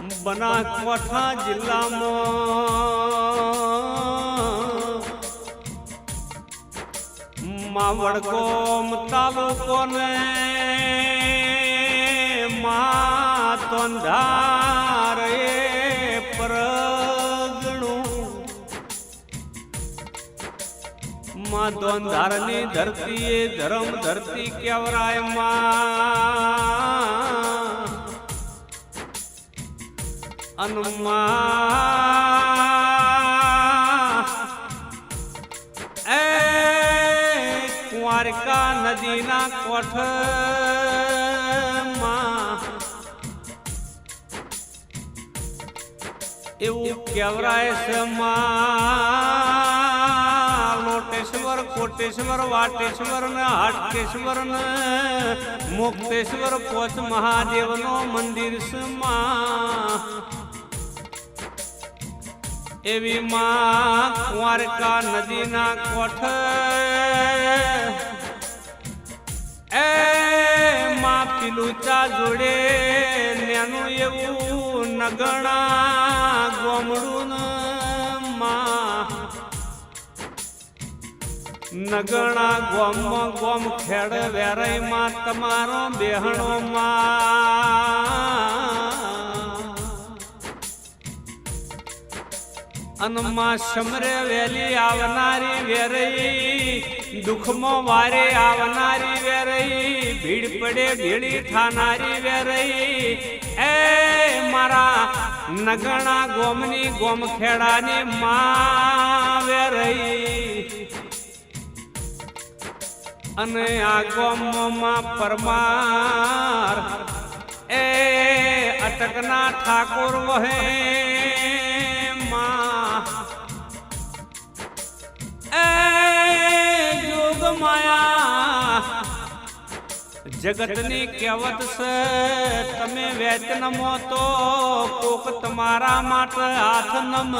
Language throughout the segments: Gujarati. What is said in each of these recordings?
બનાસકાંઠા જિલ્લામાં માવડકોમ તાલુકો ને મા તોંધાર એ પરગણું. માં દોંધારની ધરતી એ ધરમ ધરતી કેવરાયમાં અનુમા. એ નદીના કોઠમાં. એવું કેવરાય છે માં. લોટેશ્વર, કોટેશ્વર, વાટેશ્વર ને હાટકેશ્વર ને મુક્તેશ્વર પોચ મહાદેવ નો મંદિર છે એવી માં કુંવારકા નદીના કોઠ. એ માં પીલું ચા જોડે નેનું એવું નગણા ગોમડું માં. નગણા ગોમ ગોમ ખેડ વેરાઈ માં તમારો બેહણો માં. અનમાં સમરે વેલી આવનારી વેરઈ, દુઃખમાં વારે આવનારી વેરઈ, ભીડ પડે ભીડી થાનારી વેરઈ. એ મારા નગણા ગોમની ગોમ ખેડાની માં વેરઈ. અને આ ગોમમાં પરમાર, એ અટકના ઠાકોર વહે. માયા. જગતની કહેવત છે, તમે વેચ નમો તો કોક તમારા માટે હાથ નમ.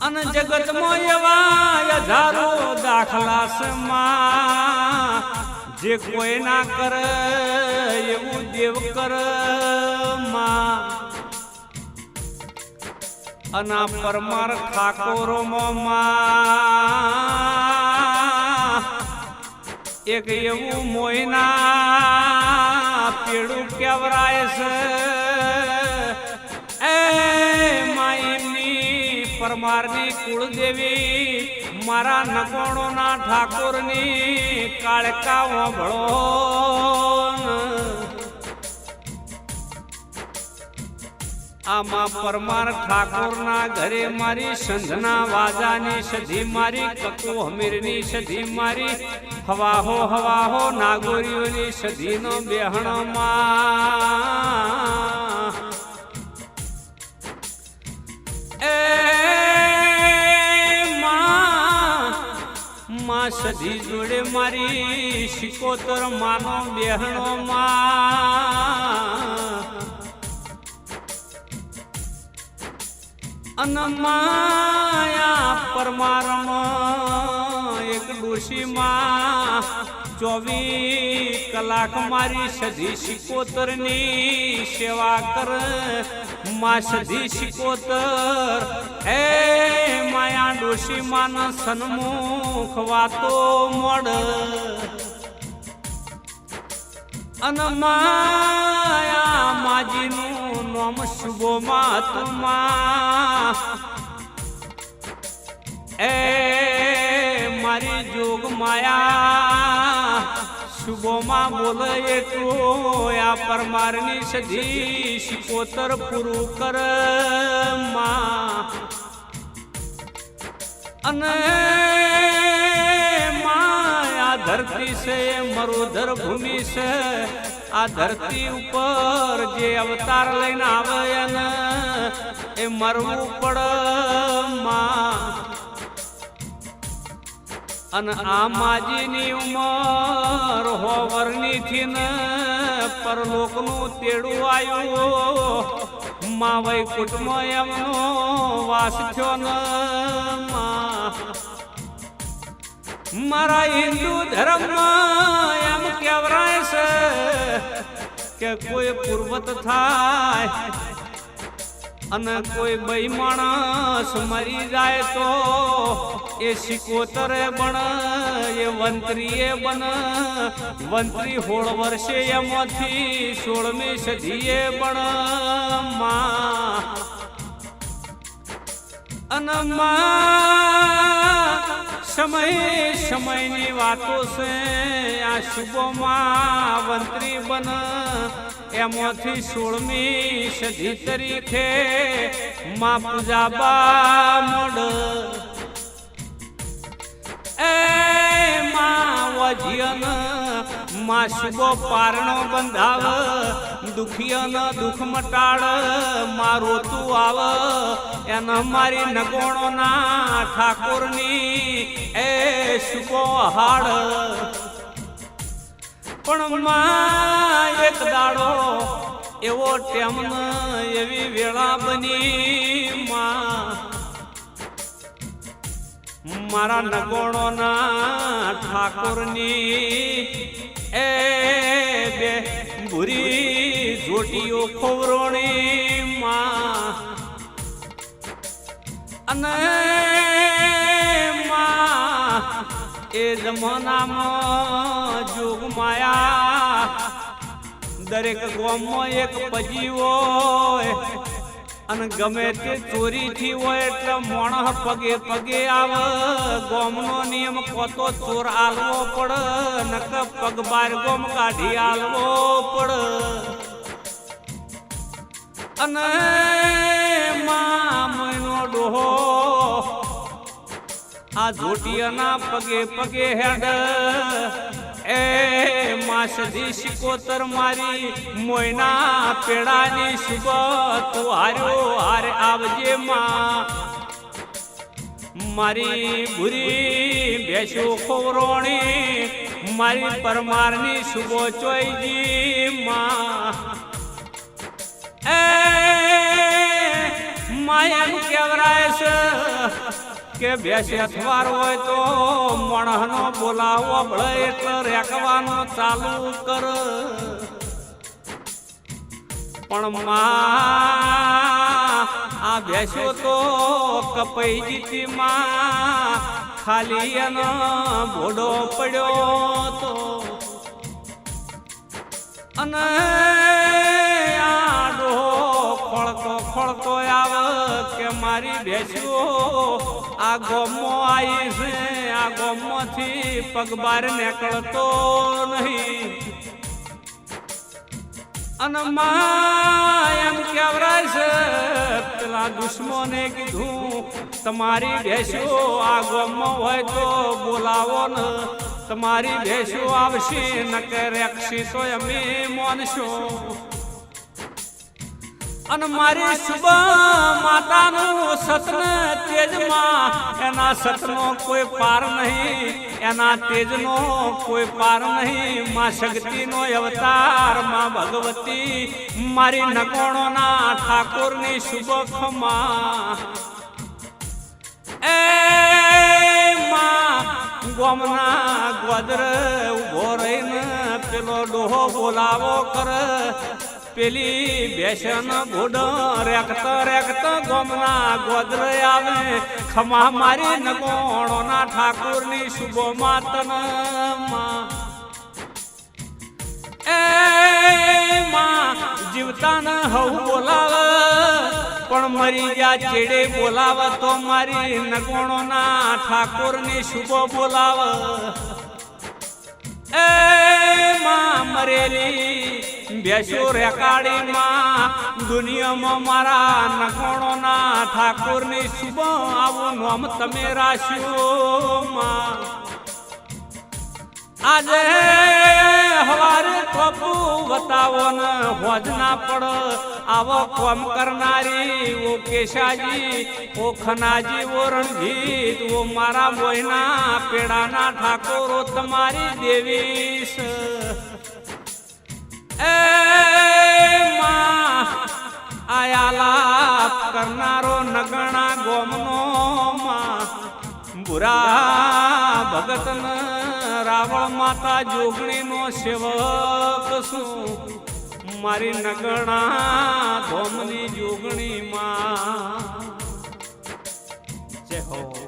અને જગતમાં એવા હજારો દાખલા છે જે કોઈ ના કરે, એવું દેવ કર. અને પરમાર ઠાકોરો એક એવું મોયના પેડું કેવરાય છે. એ માયની પરમારની કુળદેવી મારા નકોણોના ઠાકોરની કાળકા ઓભળો આમાં પરમાર ઠાકોરના ઘરે મારી સંધના વાજાની સધી મારી, કકુ હમીરની સધી મારી, હવાહો હવાહો નાગોરીઓની સધીનો બેહણમાં એ માં સધી જોડે મારી શિકોતર માનો બેહણો માં. અનમાયા પરમારમ એક ડોશીમાં ચોવીસ કલાક મારી સધી શિકોતરની સેવા કર. માં સધી શિકોતર એ માયા ડોશીમાં સન્મુખ વાતો મોડ. અનમાયા માજીનું નામ શુભો મહાત્મા એ મારી જોગ માયા, શુભોમાં બોલે એટલું, આ પરમારની સધી શિકોતર પૂરું કર અને ધરતી છે, મરુધર ભૂમિ છે. આ ધરતી ઉપર જે અવતાર લઈને આવે એને, એ મરવું પડ અને આ માજીની ઉંમર હોવરની થી ને પરલોકનું તેડું આવ્યું માં વૈકુટમાં એમનો વાસ થયો ને, માં. મારા હિન્દુ ધર્મમાં એમ કહેવાય છે કે કોઈ પૂર્વત થાય અને કોઈ બઈ માણસ મરી જાય તો એ સિકોતરે બન એ વંત્રીએ બન વંત્રી હોળ વર્ષે એમાંથી સોળમી સદીએ બનમાં. અને માં સમય, સમયની વાતો છે. આ શુભમાં વંત્રી બન. એમાંથી સોળમી સદી તરીકે મા પૂજાબા મડ એ મા વજિયન, માં શુભો પારણો બંધાવ. દુખિયન દુઃખ મટાડ મારો તું આવ. એન મારી નગોણો ના ઠાકોરની એ શુભો હાડ? પણ માં એક દાડો એવો ટેમ એવી વેળા બની માં. મારા નગોણો ના ઠાકોરની એ બે ભૂરી જોટીઓ ખોવરોણી માં. અને એ જમાનામાં જોગ માયા. દરેક ગામમાં એક પજી હોય અને ગમે તે ચોરી થી હોય એટલે મોણ પગે પગે આવે. ગોમનો નિયમ કોતો ચોર આલવો પડ નક પગ બાર ગોમ કાઢી આલવો પડ. અને મામનો ડોહો. આ જોટિયાના પગે પગે હેડ. એ માસધી શિકોતર મારી મોયના પેડાની શુભ તું હાર્યો હારે આવજે માં. મારી ભૂરી બેસો ખોવરોણી, મારી પરમારની શુભો ચોઈજી માં. એ માયમ કેવરાય છે કે બેસે અથવાર હોય તો મણહનો બોલાવો ભળે એટલે રેકવાનો ચાલુ કર. પણ માં, આ બેસો તો કપાઈ જીતી માં, ખાલી એનો ભોડો પડ્યો તો. અને આવ કે મારી ભેંસ્યો આ ગોમો આવી છે, આ ગોમમાંથી પગબાર નીકળતો નહીં. અને એમ કેવરાય છે, પેલા દુશ્મને કીધું, તમારી ભેંસ્યો આ ગોમો હોય તો બોલાવો ને. તમારી ભેંસ્યો આવશે નકે રેક્ષી તો અમે મોનશો. અને મારી શુભ માતાનું સતન તેજમાં, એના સતનો કોઈ પાર નહીં, એના તેજનો કોઈ પાર નહીં. માં શક્તિનો અવતારમાં ભગવતી, મારી નકોણોના ઠાકોરની શુભ એ માં, ગોમના ગોદર ઊભો રહીને પેલો ડોહો બોલાવો કર. પેલી બેસન ઘોડ રેખત રેખત ગોમના ગોદર આવે. ખમા મારી નગોણોના ઠાકોરની શુભો માતન એ માં, જીવતા ન હવું બોલાવ. પણ મરી જા ચેડે બોલાવ તો મારી નગોણોના ઠાકોરની શુભો બોલાવ. એ માં મરેલી બેસો રેકાડી માં દુનિયામાં મારા નકોણોના ઠાકોરની શુભ આવું નામ તમે રાખ્યો માં. આજે હવારે કપુ બતાવો ને હોજ ના પડ આવો કોમ કરનારી ઓ કેશાજી, ઓ ખનાજી ઓ રણજીત ઓ મારા મોયના પેડાના ઠાકોરો તમારી દેવી આયાલાપ કરનારો નગણા ગોમનો બુરા ભગતન રાવણ માતા જોગણીનો સેવક શું મારી નગણા ધોમની જોગણી માં જય હો